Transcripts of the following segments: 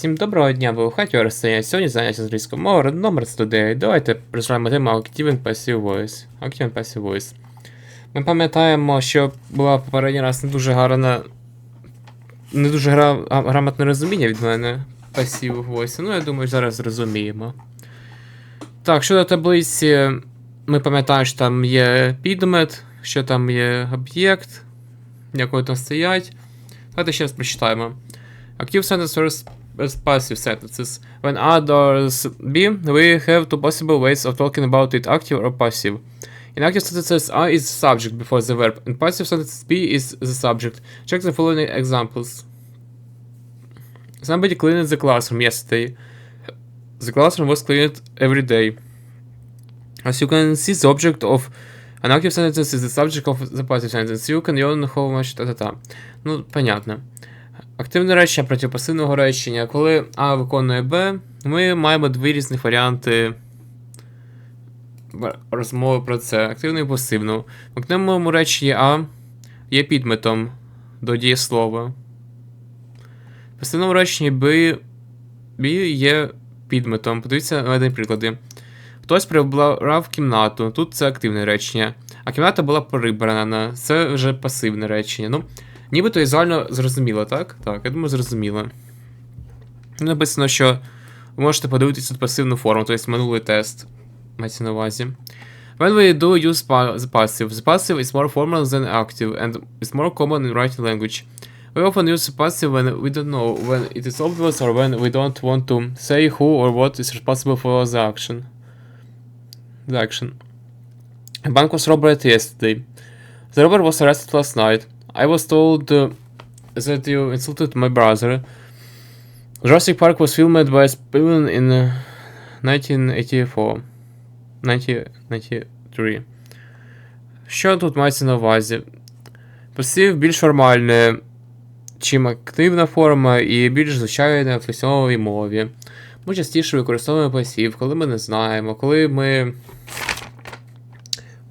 Всім доброго дня, ви у хаті Арсенія. Сьогодні заняття з англійської мови, номер 109. Давайте розглянемо тему Active and Passive Voice. Active and Passive Voice. Ми пам'ятаємо, що була попередній раз не дуже гарна. Не дуже гра... грамотне розуміння від мене Passive Voice. Ну, я думаю, зараз зрозуміємо. Так, щодо таблиці, ми пам'ятаємо, що там є підмет, що там є об'єкт, який там стоять. Давайте ще раз прочитаємо. Active sentence first as passive sentences. When others be, we have two possible ways of talking about it, active or passive. In active sentences, I is the subject before the verb. In passive sentences, be is the subject. Check the following examples. Somebody cleaned the classroom yesterday. The classroom was cleaned every day. As you can see, the object of an active sentence is the subject of the passive sentence. You can learn how much та-та-та. Ну, понятно. Активне речення проти пасивного речення. Коли А виконує Б, ми маємо дві різних варіанти розмови про це. Активну і пасивну. В активному реченні А є підметом до дієслова. В пасивному реченні Б, Б є підметом. Подивіться наведені приклади. Хтось прибрав кімнату, тут це активне речення. А кімната була прибрана, це вже пасивне речення. Ну, Нібито візуально зрозуміло, так? Так, я думаю, зрозуміло. Ну, Написано, що ви можете подивитися тут пасивну форму, тобто минулий тест. Мається на увазі. When we do use the passive, the passive is more formal than active and is more common in writing language. We often use the passive when we don't know when it is obvious or when we don't want to say who or what is responsible for the action. The action. A bank was robbed yesterday. The robber was arrested last night. I was told uh, that you insulted my brother. Jurassic Park was filmed by Spielberg in uh, 1984. 1993. Що тут мається на увазі? Пасив більш формальне, чим активна форма і більш звичайна в письмовій мові. Ми частіше використовуємо пасів, коли ми не знаємо, коли ми.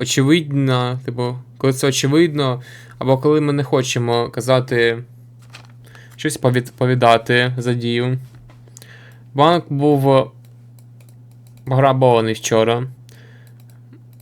Очевидно, типу, коли це очевидно, або коли ми не хочемо казати щось повідати за дію. Банк був пограбований вчора.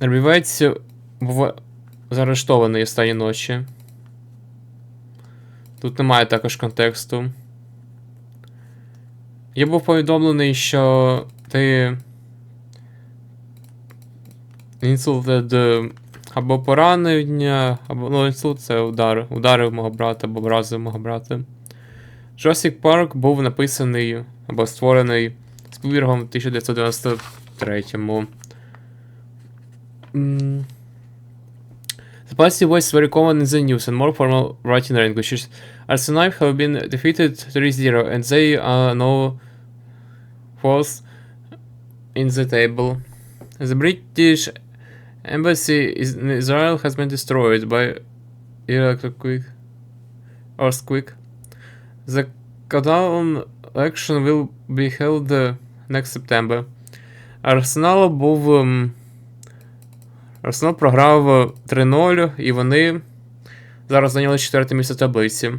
Рбівець був заарештований останні ночі. Тут немає також контексту. Я був повідомлений, що ти. Е, або поранення, або ну, інсульт це удар. Ударив мого брата або вразив мого брата. Jurassic Park був написаний або створений Спілбергом в 1993-му. М. The voice is very common in the news and more formal writing languages. Arsenal have been defeated 3-0 and they are now fourth in the table. The British embassy in Israel has been destroyed by earthquake. Earthquake. The countdown election will be held uh, next September. Арсенал був. ем, Арсенал програв е, 3-0, і вони зараз зайняли четверте місце таблиці.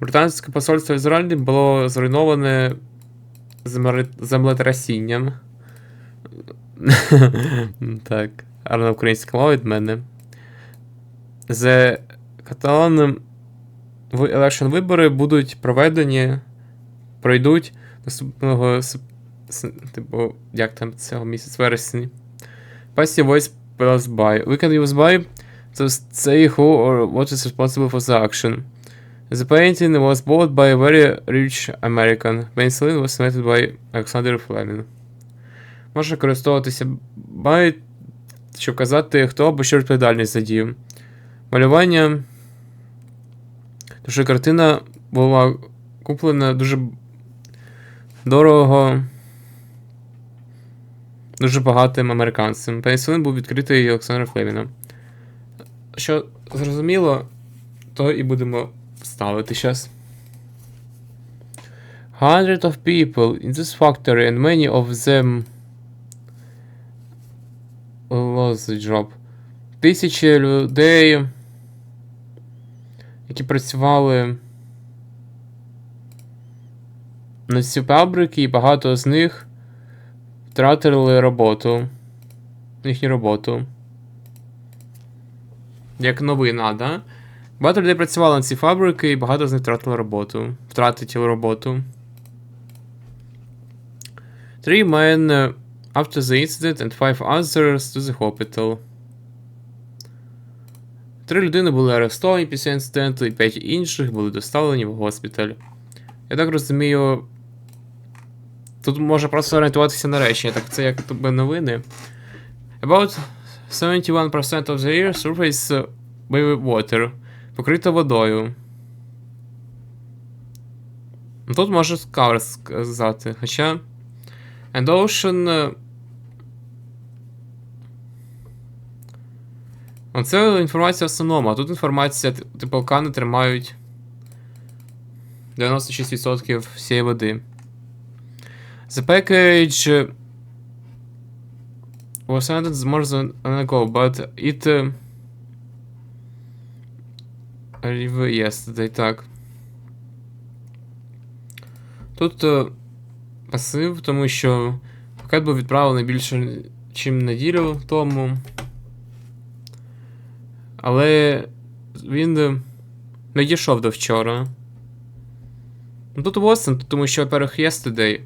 Британське посольство Ізраїлі було зруйноване земле- землетрясінням. Так, гарна українська мова від мене. Catalan в елекшн вибори будуть проведені, пройдуть наступного типу, як там цього місяця вересні. Passive voice plus by. We can use by to say who or what is responsible for the action. The painting was bought by a very rich American. Penicillin was invented by Alexander Fleming. Може користуватися by, щоб казати, хто або що відповідальність за дію. Малювання. Тому що картина була куплена дуже дорого. Дуже багатим американцем. Пенісилин був відкритий Олександром Флеміном. Що зрозуміло, то і будемо ставити зараз. Hundred of people in this factory and many of them the job. Тисячі людей, які працювали на ці фабрики, і багато з них втратили роботу. Їхню роботу. Як новина, да? Багато людей працювало на ці фабрики, і багато з них втратили роботу. Втратили роботу. Three men after the incident and five others to the hospital. Три людини були арестовані після інциденту, і п'ять інших були доставлені в госпіталь. Я так розумію. Тут можна просто орієнтуватися на речення, так це як би новини. About 71% of the air surface with water. Покрита водою. Тут може скавер сказати, хоча. And ocean. Uh, Оце інформація в основному, а тут інформація, т- типу, тримають 96% всієї води. The package was sent more than an ago, but it arrived yesterday, так. Тут е, пасив, тому що пакет був відправлений більше, ніж неділю тому. Але він е, не дійшов до вчора. Ну тут Wasn't, тому що, во-первых, yesterday.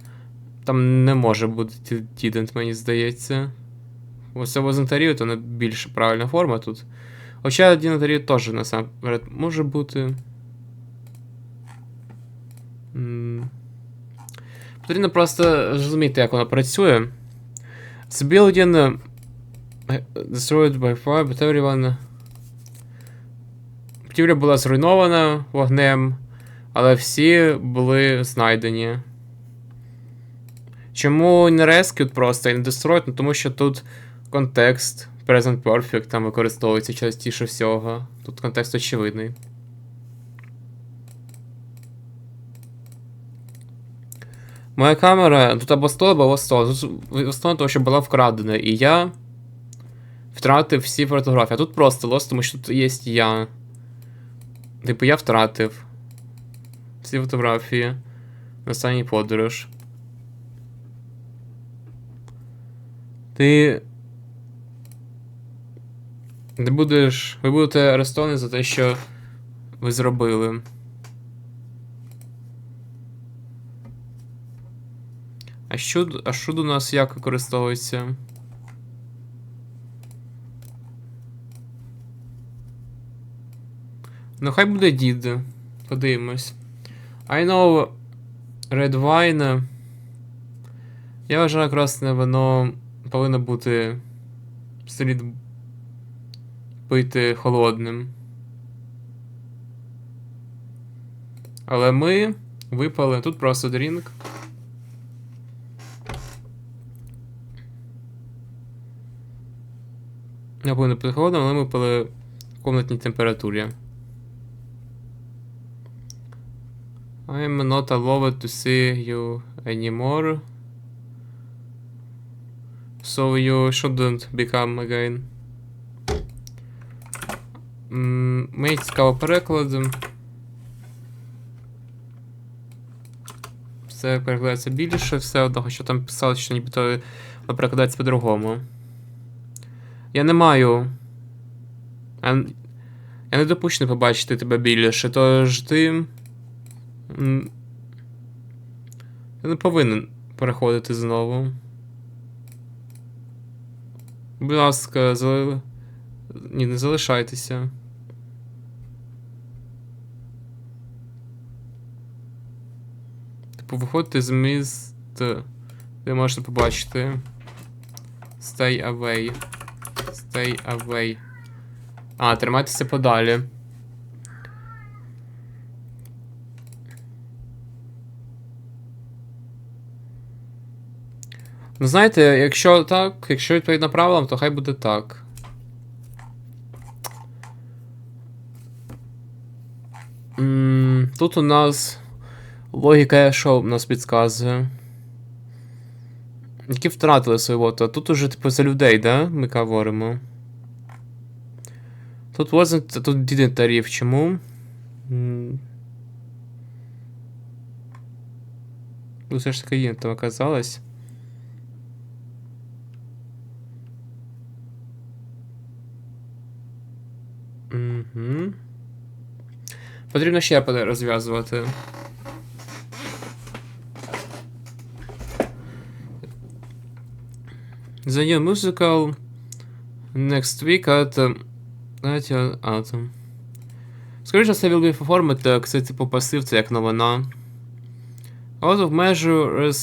Там не може бути didn't, мені здається. Ось це wasn't то не більш правильна форма тут. Хоча didn't Ariel теж насамперед може бути. Потрібно просто зрозуміти, як воно працює. The building uh, destroyed by fire, but everyone... Будівля була зруйнована вогнем, але всі були знайдені. Чому не rescued просто і не destroyed? Ну тому що тут контекст Present Perfect там використовується частіше всього. Тут контекст очевидний. Моя камера тут або 100, або 100. Тут в основному того, що була вкрадена, і я втратив всі фотографії. А тут просто лос, тому що тут є я. Типу, я втратив всі фотографії на останній подорож. Ти. Ти будеш. Ви будете арестовані за те, що ви зробили. А що, а що до нас як використовується? Ну, хай буде дід. Подивимось. I know Red Wine. Я вважаю, красне вино повинно бути слід пити холодним. Але ми випали. Тут просто дрінк. Я повинен пити холодним, але ми пили в комнатній температурі. I'm not allowed to see you anymore. So you shouldn't become again. Мені цікаво переклад. Все перекладається більше, все одного, що там писали, що нібито перекладається по-другому. Я не маю. Я не допущений побачити тебе більше, тож ти. Ти не повинен переходити знову. Будь ласка, зали... Ні, не залишайтеся. Типу, виходьте з міст. Ви можете побачити. Stay away. Stay away. А, тримайтеся подалі. Ну, знаєте, якщо так, якщо відповідно правилам, то хай буде так. Тут у нас логіка, що нас підказує. Які втратили свою воду. А тут уже, типу, за людей, да? Ми говоримо. Тут wasn't, тут didn't тариф. Чому? Ну, все ж таки є, то оказалось. Потрібно ще розв'язувати. The new musical next week at um, your Atom. Скоріше це will be performed, як це типу пасив, це як новина. Out of measure is...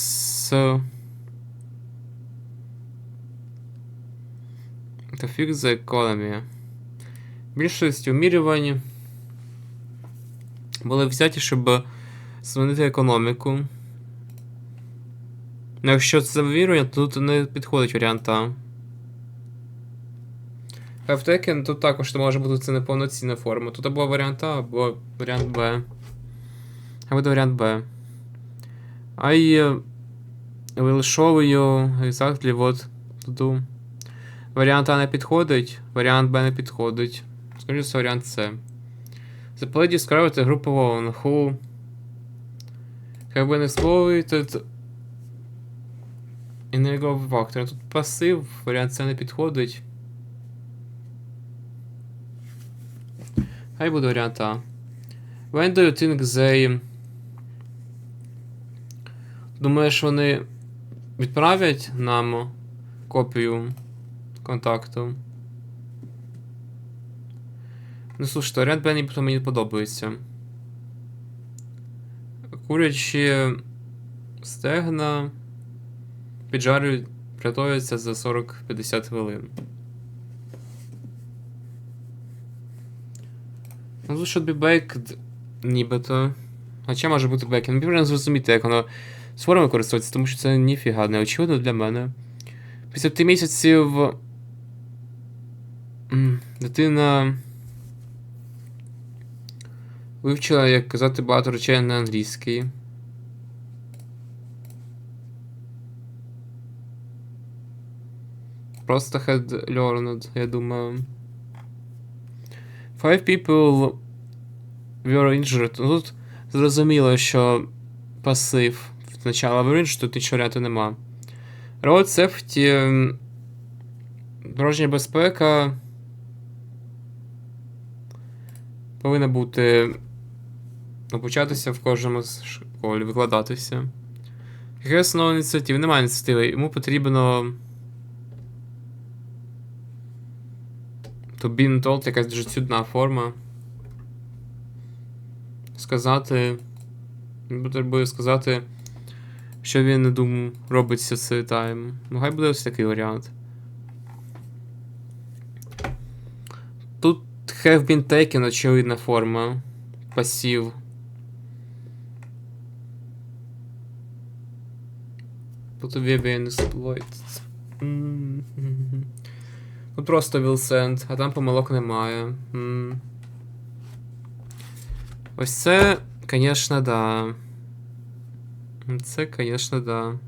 Uh, to fix the economy. Більшість умірювань були взяті, щоб змінити економіку. Ну, якщо це вірування, то тут не підходить варіант А. А в Tekken тут також може бути це неповноцінна форма. Тут або варіант А, або варіант Б. А буде варіант Б. Will show you exactly what to. Варіант А не підходить, варіант Б не підходить. Скоріше, варіант С. The play described a group of who have been exploited in a legal factor. Тут пасив, варіант С не підходить. Хай буде варіант А. When do you think they... Думаєш, вони відправлять нам копію контакту? Ну слушай, варіант Б нібито мені подобається. Курячі стегна піджарюють, приготуються за 40-50 хвилин. Ну тут should be нібито. Хоча може бути baked. Мені потрібно зрозуміти, як воно з формою користується, тому що це ніфіга не очевидно для мене. Після 5 місяців. Дитина. Вивчила, як казати багато речей на англійській. Просто had learned, я думаю. Five people were injured. Ну, Тут зрозуміло, що пасив спочатку were injured, тут нічого ряду нема. Road safety. Дорожня безпека. Повинна бути. Початися в кожному з школі, викладатися. Has no ініціатив, немає ініціативи, йому потрібно. Be told якась дуже цюдна форма. Сказати. Потребує сказати, що він не думав, робить з тайм. Ну, хай буде ось такий варіант. Тут have been taken, очевидна форма. Пасів. Тут been exploited. М. Тут просто will send, а там помилок немає. Ось це, конечно, да. Це, конечно, да.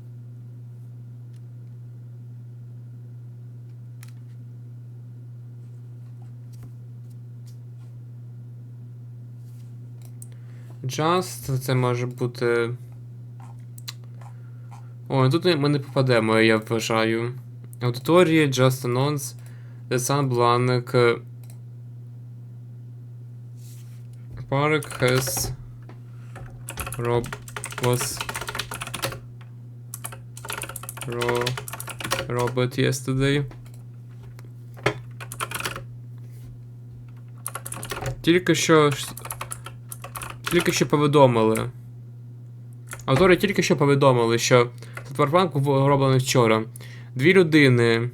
Just, це може бути. Ой, тут ми не попадемо, я вважаю. Аудиторія, Just Announce, The Sun Blank. Park has Rob was Ro Robert yesterday. Тільки що. Тільки що повідомили. Автори тільки що повідомили, що Сатварпанк був роблений вчора. Дві людини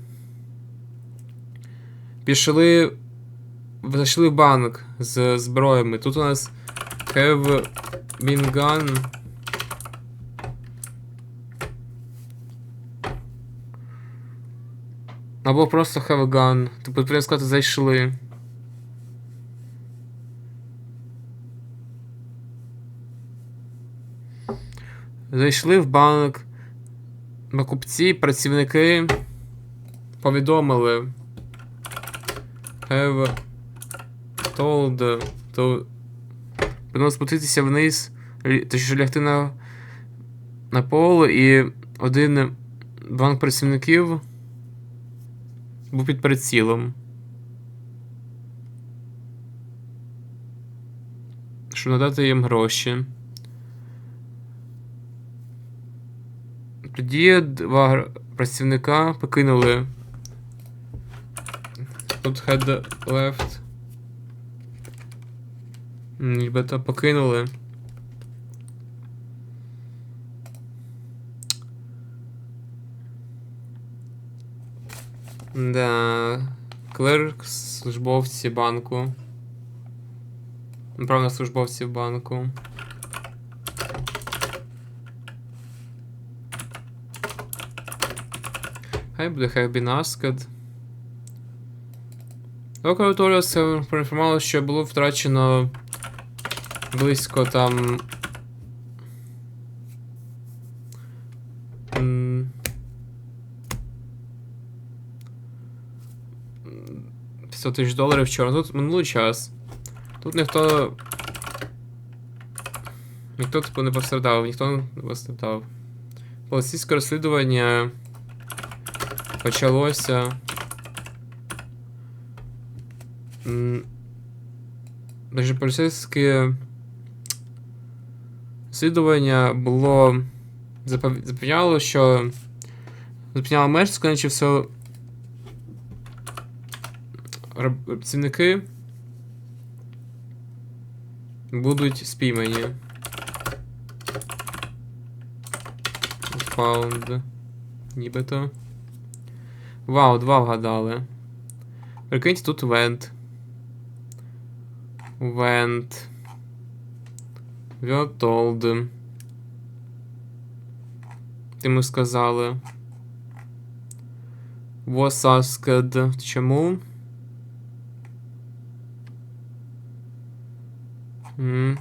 пішли. Зайшли в банк з зброями. Тут у нас have been gun. Або просто have a gun. Тобто потрібно сказати зайшли. Зайшли в банк. Покупці, працівники повідомили. Have told to. Потрібно спуститися вниз. Точніше лягти на. на пол, і один банк працівників був під прицілом. Щоб надати їм гроші. Тоді два працівника покинули. Тут head left. Нібито покинули. Да. Клерк, службовці банку. Направно службовці банку. Хай буде have been asked. Local Authorities проінформували, що було втрачено близько там. 500 тисяч доларів вчора. Тут минулий час. Тут ніхто. Ніхто типу не пострадав, ніхто не пострадав. Поліцейське розслідування почалося. Даже поліцейське розслідування було запев- запевняло, що запевняло меж, скончив все працівники будуть спіймані. Found. Нібито. Вау, два вгадали. Прикиньте, тут вент. Вент. Вьотолд. Ти ми сказали. Asked. Чому? М.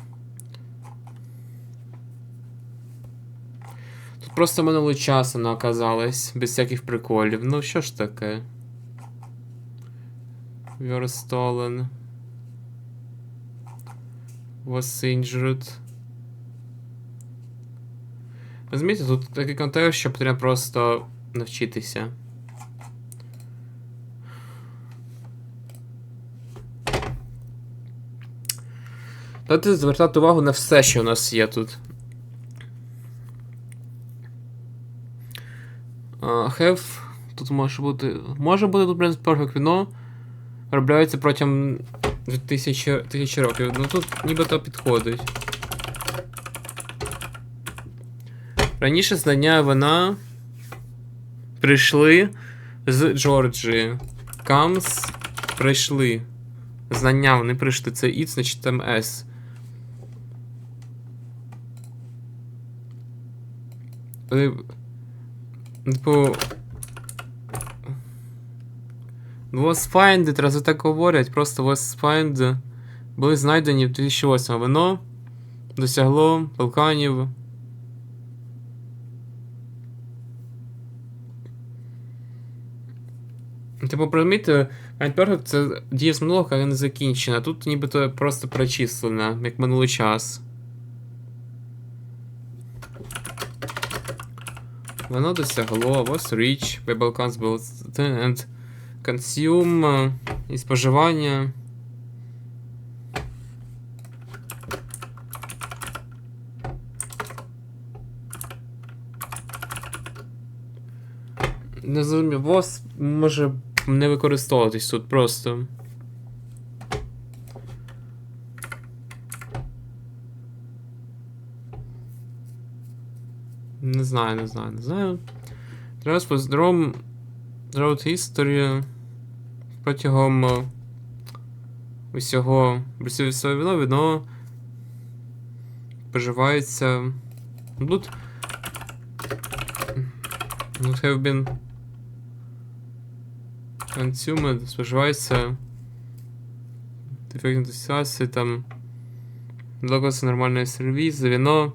Тут просто минулий час вона оказалась, без всяких приколів. Ну, що ж таке? Were stolen. Was injured. Розумієте, тут такий контекст, що потрібно просто навчитися. Давайте звертати увагу на все, що у нас є тут. Have. Тут може бути. Може бути тут Brand Perfect віно. Виробляється протягом 2000, 1000 років. Ну тут нібито підходить. Раніше знання вина прийшли з Джорджії. Comes прийшли. Знання вони прийшли. Це it, значить там S. Е, Типу. Was find, раз так говорять, просто was find були знайдені в 2008 Вино досягло Балканів. Типу, Mind Perfect це дія з минулого, яка не закінчена. Тут нібито просто прочислена, як минулий час. Воно досягло was reach, by Balkans and consume е, і споживання. Не зрозумів, was може не використовуватись тут просто. Не знаю, не знаю, не знаю. Треба здоровим Drought History протягом е, усього брусівського віно вино споживається. Ну, Тут. Тут have been consumed, споживається. Дефектна досясі, там. Доказ нормальний сервіс, вино.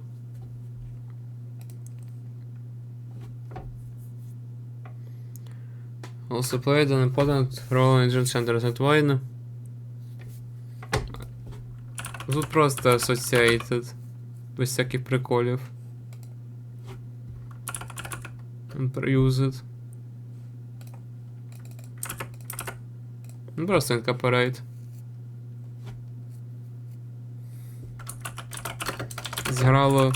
Also played an important role in Jim Center Wine. Тут просто associated. Без всяких приколів. Used. Ну, просто incorporate. Зграло,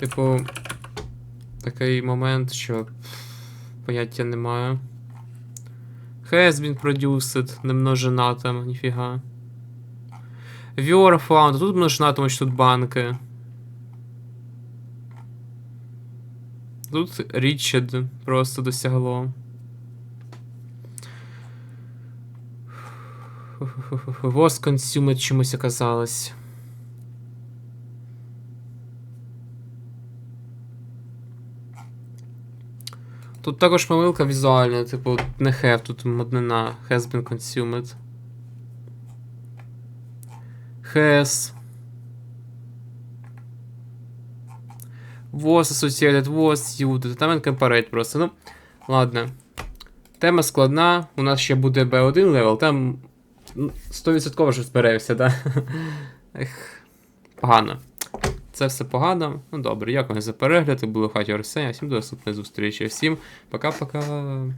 типу, такий момент, що поняття немає. Has been produced, не множина там, ніфіга. Viewer found, тут множина, тому що тут банки. Тут reached просто досягло. Was consumed чимось оказалось. Тут також помилка візуальна, типу, не have, тут моднина has been consumed. Has. Was associated, was used. Там incorporate просто. Ну, ладно. Тема складна. У нас ще буде B1 левел, там ну, 100% що зберемося, да? Погано. Це все погано. Ну добре, дякую за перегляд. Були було хаті Арсеня. Всім до наступної зустрічі. Всім пока-пока.